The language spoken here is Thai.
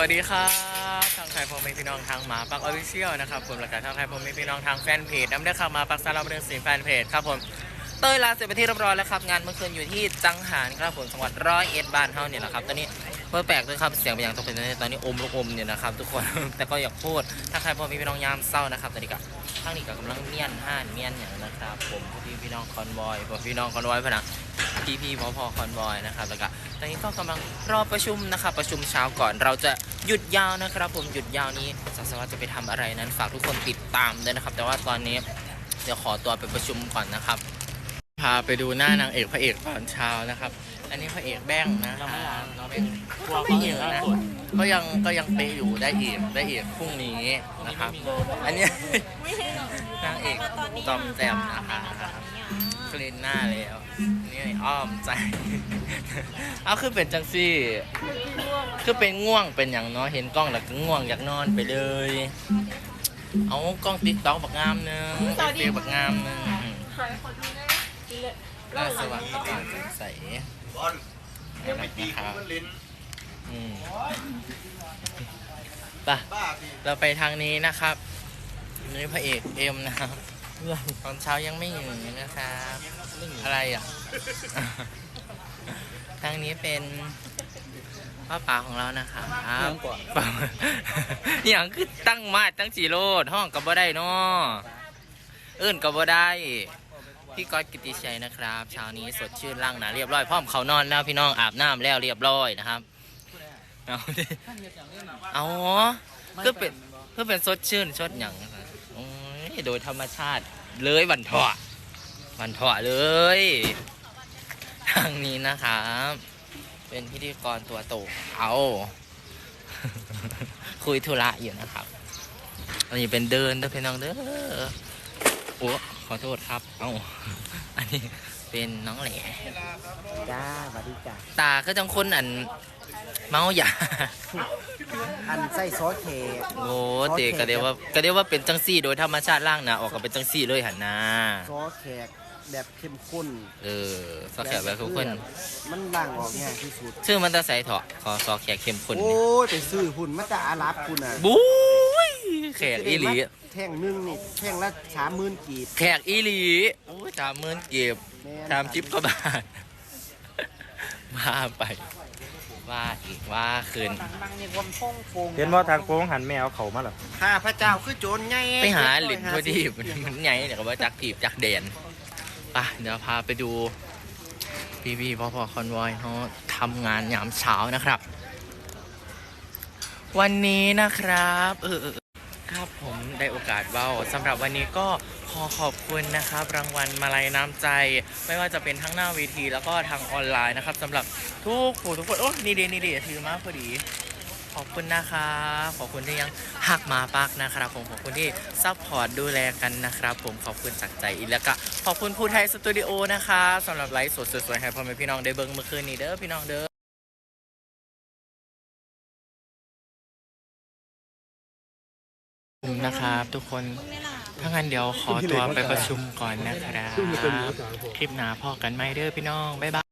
วัสดีครับทางไทยพอมีพี่น้องทางหมาปักออฟฟิเชียลนะครับผมและการทางไทยพอมีพี่น้องทางแฟนเพจน้ำเด้อครับมาปักสารบันเทิงสีแฟนเพจครับผมเต้ยลาเสร็จไปที่เรียบร้อยแล้วครับงานเมื่อคืนอยู่ที่จังหารครับผมจังหวัดร้อยเอ็ดบ้านเฮาเนี่ยแหละครับตอนนี้เพื่อแปลกด้วยครับเสียงเป็นอย่างตกเป็นตอนนี้อมลูกอมเนี่ยนะครับทุกคนแต่ก็อยากพูดถ้าใครพอมีพี่น้องยามเศร้านะครับตอนนี้ก็ทั้งนี้ก็กำลังเมียนห้านเมียนอย่างนะครับผมพี่พี่น้องคอนบอยพี่น้องคอนบอยพะนะพี่พี่พอพอคอนบอยนะครับแล้วก็ ตอนนี้ก็กำลังรอประชุมนะครับประชุมเช้าก่อนเราจะหยุดยาวนะครับ ผมหยุดยาวนี้สัสวัสจะไปทำอะไรนั้นฝากทุกคนติดตามด้วยนะครับ แต่ว่าตอนนี้เดี๋ยวขอตัวไปประชุมก่อนนะครับพาไปดูหน้านางเอกพระเอกตอนเช้านะครับ อันนี้พระเอกแบ้งนะครับน้องเป็นก็ไม่เยอะนะก็ยังก็ยังเป๊ะอยู่ได้อีกได้อีกพรุ่งนี้นะครับ อันนี้นางเอกจอมแจมนะคะ กลินหน้าแล้วนี่อ้อมใจ เอาคือเป็นจังซี่ คือเป็นง่วงเป็นอย่างเน้อยเห็นกล้องแล้วก็ง่วงอยากนอนไปเลย เอากล้องติ๊กต็อกบักงามหนึงเอฟเฟกต์บักงามหนึงน่าสว่างสว่างสดใสบอลยังไม่ตีนะคคุรับณลิ้นอืมไปบ้าพี่ เราไปทางนี้นะครับ นี่พระเอกเอ็มนะครับ ตอนเช้ายังไม่อยู่นะครับอะไรอะ ทางนี้เป็นพ่อป่าของเรานะครับป่าอย่างคือตั้งมาดตั้งสีโรดห้องกับบ่ได้เนาะเอื่นกับบ่ได้พี่ก๊อตกิติชัยนะครับเช้านี้สดชื่นร่างหนาเรียบร้อยพร้อมเขานอนแล้วพี่น้องอาบน้ำแล้วเรียบร้อยนะครับเอาดิเอาเหรอคือเป็นคือเป็นสดชื่นสดอย่างนะครับ โดยธรรมชาติเลยวันเถาะวันเถาะเลยทางนี้นะครับ เป็นพิธีกรตัวโตเอาคุยธุระอยู่นะครับ อันนี้เป็นเดินเด้อพี่น้องเด้อโอ้ขอโทษครับ เอ้าอันนี้เป็นน้องแหล่จ้าสวัสดีจ้าตาก็จังคนอันเมาหยา อันไส้ซอสเค้กโอ้เตก็เดียวว่าก็เดียวว่าเป็นจังซี่ โดยธรรมชาติล่างนะออกก็เป็นจังซี่เลยหันนาซอสแขกแบบเข้มข้นเออซอสแขกแบบทุกคนมันล่างออกง่ายที่สุดชื่อมันจะใส่เถาะขอซอสแขกเข้มข้นโอ้นี่ยไปซื้อหุ่นมาจากอาหรับคุณอะบุ้ยแขกอีหลีแท่งหนึงนี่แท่งละสามหมื่นกีบแขกอีหลีโอ้ยสามหมื่นเก็บแม่นสามชิปก็บาทว่าไป ว่าอีกว่าคืนเห็นว่าทางโค้งหันแมวเขามาหรอข้าพระเจ้าคือโจรไงไปหาหลินพอดีมันไงเดี๋ยวก็ว่าจักถีบจักเด่นป่ะเดี๋ยวพาไปดูพี่พี่พ่อพ่อคอนวอยเขาทำงานยามเช้านะครับ วันนี้นะครับเออเออเออ ครับผมได้โอกาสเบ้าสำหรับวันนี้ก็ขอขอบคุณนะครับ รางวัลมาลัยน้ำใจ ไม่ว่าจะเป็นทั้งหน้าเวทีแล้วก็ทางออนไลน์นะครับสำหรับทุกผู้ทุกคนโอ้นี่เดนี่เดถือมาพอดี ขอบคุณนะครับขอบคุณที่ยังหักมาปักนะครับผมขอบคุณที่ซัพพอร์ตดูแลกันนะครับ ผมขอบคุณจากใจอีกแล้วก็ขอบคุณภูไทยสตูดิโอนะคะสำหรับไลฟ์สดสวยๆให้พ่อแม่พี่น้องได้เบิ่งเมื่อคืนนี้เด้อพี่น้องเด้อ นะครับ ทุกคน ถ้างั้นเดี๋ยวขอตัวไปประชุมก่อนนะครับ คลิปหน้าพอกันไหมเด้อพี่น้อง บ๊ายบาย